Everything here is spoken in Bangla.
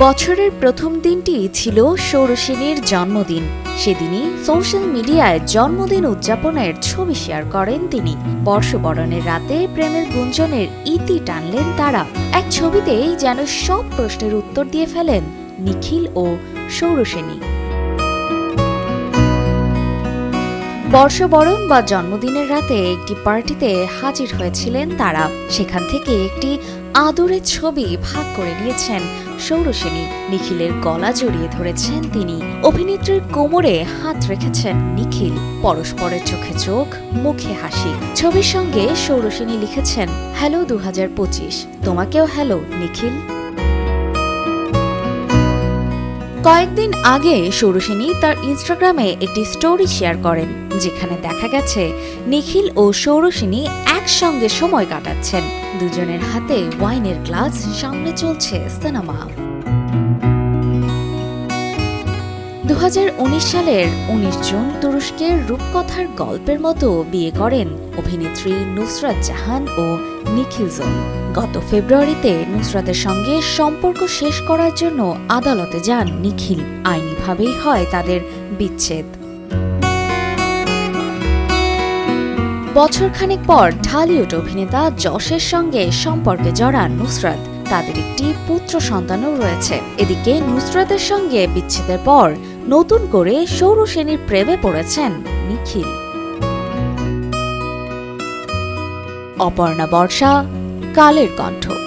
বছরের প্রথম দিনটি ছিল সৌরসেনের জন্মদিন। সেদিনই সোশ্যাল মিডিয়ায় জন্মদিন উদযাপনের ছবি শেয়ার করেন তিনি। বর্ষবরণের রাতে প্রেমের গুঞ্জনের ইতি টানলেন তারা। এক ছবিতেই যেন সব প্রশ্নের উত্তর দিয়ে ফেলেন নিখিল ও সৌরসেনী বর্ষবরণ বা জন্মদিনের রাতে একটি পার্টিতে হাজির হয়েছিলেন তারা। সেখান থেকে একটি আদরের ছবি ভাগ করে নিয়েছেন। সৌরসেনী নিখিলের গলা জড়িয়ে ধরেছেন তিনি। অভিনেত্রীর কোমরে হাত রেখেছেন নিখিল। পরস্পরের চোখে চোখ, মুখে হাসি। ছবির সঙ্গে সৌরসেনী লিখেছেন, হ্যালো দু হাজার পঁচিশ। তোমাকেও হ্যালো, নিখিল। কয়েকদিন আগে সৌরসেনী তার ইনস্টাগ্রামে একটি স্টোরি শেয়ার করেন, যেখানে দেখা গেছে নিখিল ও সৌরসেনী একসঙ্গে সময় কাটাচ্ছেন। দুজনের হাতে ওয়াইনের গ্লাস, সামনে চলছে সিনেমা। দু হাজার উনিশ সালের উনিশ জুন তুরস্কের রূপকথার গল্পের মতো বিয়ে করেন অভিনেত্রী নুসরাত জাহান ও নিখিল জোন। গত ফেব্রুয়ারিতে নুসরাতের সঙ্গে সম্পর্ক শেষ করার জন্য আদালতে যান নিখিল। আইনিভাবেই হয় তাদের বিচ্ছেদ। বছরখানেক পর ঢালিউড অভিনেতা যশের সঙ্গে সম্পর্কে জড়ান নুসরাত। তাদের একটি পুত্র সন্তানও রয়েছে। এদিকে নুসরাতের সঙ্গে বিচ্ছেদের পর নতুন করে সৌরসেনীর প্রেমে পড়েছেন নিখিল। অপর্ণা বর্ষা কালের কণ্ঠ।